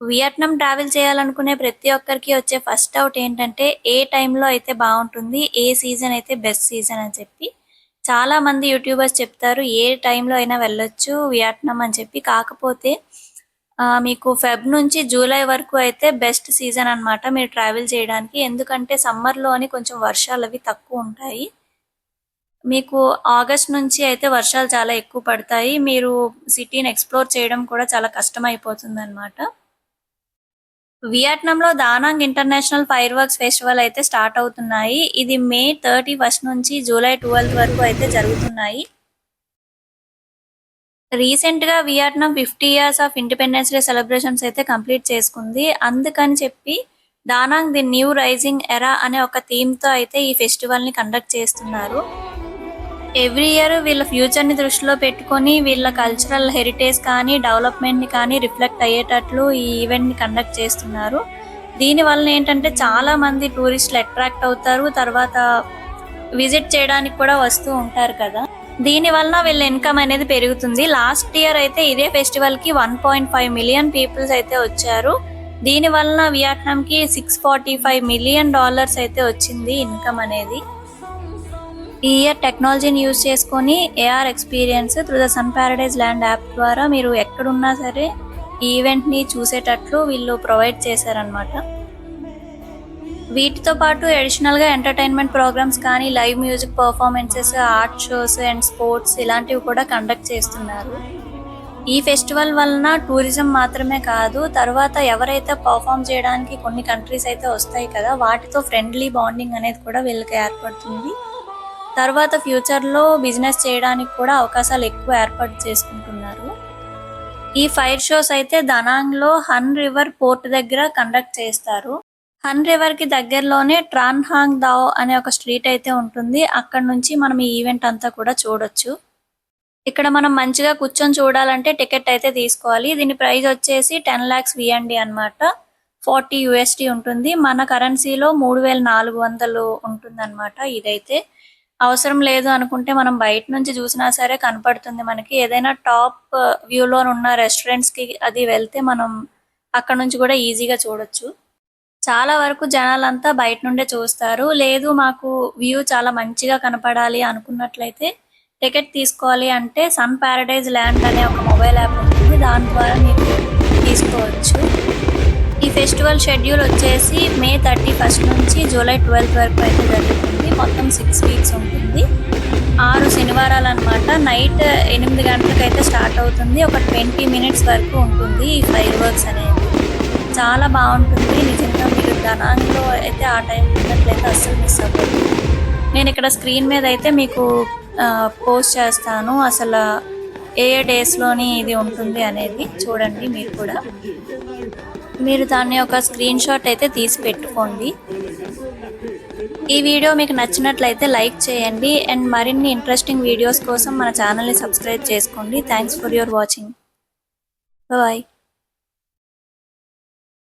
Vietnam travel చేయాలనుకునే ప్రతి ఒక్కరికి వచ్చే ఫస్ట్ డౌట్ ఏంటంటే ఏ టైంలో అయితే బాగుంటుంది ఏ సీజన్ అయితే బెస్ట్ సీజన్ అని చెప్పి. చాలా మంది యూట్యూబర్స్ చెప్తారు ఏ టైంలో అయినా వెళ్ళొచ్చు వియట్నాం అని చెప్పి. కాకపోతే మీకు ఫెబ్ నుంచి జూలై వరకు అయితే బెస్ట్ సీజన్ అన్నమాట మీరు ట్రావెల్ చేయడానికి. ఎందుకంటే సమ్మర్లోని కొంచెం వర్షాలు అవి తక్కువ ఉంటాయి. మీకు ఆగస్ట్ నుంచి అయితే వర్షాలు చాలా ఎక్కువ పడతాయి. మీరు సిటీని ఎక్స్ప్లోర్ చేయడం కూడా చాలా కష్టం అయిపోతుంది అనమాట వియట్నాంలో Da Nang international fireworks festival అయితే స్టార్ట్ అవుతున్నాయి. ఇది మే థర్టీ ఫస్ట్ నుంచి జూలై ట్వెల్త్ వరకు అయితే జరుగుతున్నాయి. రీసెంట్గా Vietnam fifty years of independence day celebrations అయితే కంప్లీట్ చేసుకుంది. అందుకని చెప్పి దానాంగ్ ది న్యూ రైజింగ్ ఎరా అనే ఒక థీమ్తో అయితే ఈ ఫెస్టివల్ని కండక్ట్ చేస్తున్నారు. ఎవ్రీ ఇయర్ వీళ్ళ ఫ్యూచర్ని దృష్టిలో పెట్టుకొని వీళ్ళ కల్చరల్ హెరిటేజ్ కానీ డెవలప్మెంట్ని కానీ రిఫ్లెక్ట్ అయ్యేటట్లు ఈ ఈవెంట్ని కండక్ట్ చేస్తున్నారు. దీనివల్ల ఏంటంటే చాలా మంది టూరిస్టులు అట్రాక్ట్ అవుతారు. తర్వాత విజిట్ చేయడానికి కూడా వస్తూ ఉంటారు కదా. దీనివల్ల వీళ్ళ ఇన్కమ్ అనేది పెరుగుతుంది. లాస్ట్ ఇయర్ అయితే ఇదే ఫెస్టివల్కి one point five million peoples అయితే వచ్చారు. దీనివల్ల వియట్నాంకి కి six forty five million dollars అయితే వచ్చింది ఇన్కమ్ అనేది. ఈ ఇయర్ టెక్నాలజీని యూజ్ చేసుకొని AR experience through the Sun Paradise Land app ద్వారా మీరు ఎక్కడున్నా సరే ఈ ఈవెంట్ని చూసేటట్లు వీళ్ళు ప్రొవైడ్ చేశారనమాట వీటితో పాటు అడిషనల్గా ఎంటర్టైన్మెంట్ ప్రోగ్రామ్స్ కానీ live music performances art shows and sports ఇలాంటివి కూడా కండక్ట్ చేస్తున్నారు. ఈ ఫెస్టివల్ వలన టూరిజం మాత్రమే కాదు తర్వాత ఎవరైతే పర్ఫామ్ చేయడానికి కొన్ని కంట్రీస్ అయితే వస్తాయి కదా వాటితో ఫ్రెండ్లీ బాండింగ్ అనేది కూడా వీళ్ళకి ఏర్పడుతుంది. తర్వాత ఫ్యూచర్లో బిజినెస్ చేయడానికి కూడా అవకాశాలు ఎక్కువ ఏర్పాటు చేసుకుంటున్నారు. ఈ ఫైర్ షోస్ అయితే దనాంగ్లో హన్ రివర్ పోర్ట్ దగ్గర కండక్ట్ చేస్తారు. హన్ రివర్కి దగ్గరలోనే ట్రాన్ హాంగ్ దావ్ అనే ఒక స్ట్రీట్ అయితే ఉంటుంది. అక్కడ నుంచి మనం ఈ ఈవెంట్ అంతా కూడా చూడొచ్చు. ఇక్కడ మనం మంచిగా కూర్చొని చూడాలంటే టికెట్ అయితే తీసుకోవాలి. దీని ప్రైస్ వచ్చేసి టెన్ లాక్స్ విఎండి అనమాట ఫార్టీ యుఎస్డి ఉంటుంది. మన కరెన్సీలో మూడు వేల నాలుగు వందలు ఉంటుంది అనమాట ఇదైతే. అవసరం లేదు అనుకుంటే మనం బయట నుంచి చూసినా సరే కనపడుతుంది మనకి. ఏదైనా టాప్ వ్యూలో ఉన్న రెస్టారెంట్స్కి అది వెళ్తే మనం అక్కడ నుంచి కూడా ఈజీగా చూడొచ్చు. చాలా వరకు జనాలంతా బయట నుండే చూస్తారు. లేదు మాకు వ్యూ చాలా మంచిగా కనపడాలి అనుకున్నట్లయితే టికెట్ తీసుకోవాలి అంటే సన్ ప్యారడైజ్ ల్యాండ్ అనే ఒక మొబైల్ యాప్ ఉంటుంది. దాని ద్వారా మీరు తీసుకోవచ్చు. ఫెస్టివల్ షెడ్యూల్ వచ్చేసి మే థర్టీ ఫస్ట్ నుంచి జూలై ట్వెల్త్ వరకు అయితే జరుగుతుంది. మొత్తం సిక్స్ వీక్స్ ఉంటుంది. ఆరు శనివారాలు అనమాట నైట్ ఎనిమిది గంటలకు అయితే స్టార్ట్ అవుతుంది. ఒక ట్వంటీ మినిట్స్ వరకు ఉంటుంది ఈ ఫైర్ వర్క్స్ అనేది. చాలా బాగుంటుంది. నిజంగా మీరు ధనాంలో అయితే ఆ టైం ఉన్నట్లయితే అస్సలు మిస్ అవ్వదు నేను ఇక్కడ స్క్రీన్ మీద అయితే మీకు పోస్ట్ చేస్తాను. అసలు ఏ ఏ డేస్లోని ఇది ఉంటుంది అనేది చూడండి మీరు కూడా. మీరు దాన్ని ఒక స్క్రీన్ షాట్ అయితే తీసి పెట్టుకోండి. ఈ వీడియో మీకు నచ్చినట్లయితే లైక్ చేయండి. అండ్ మరిన్ని ఇంట్రెస్టింగ్ వీడియోస్ కోసం మన ఛానల్ని సబ్స్క్రైబ్ చేసుకోండి. Thanks for your watching bye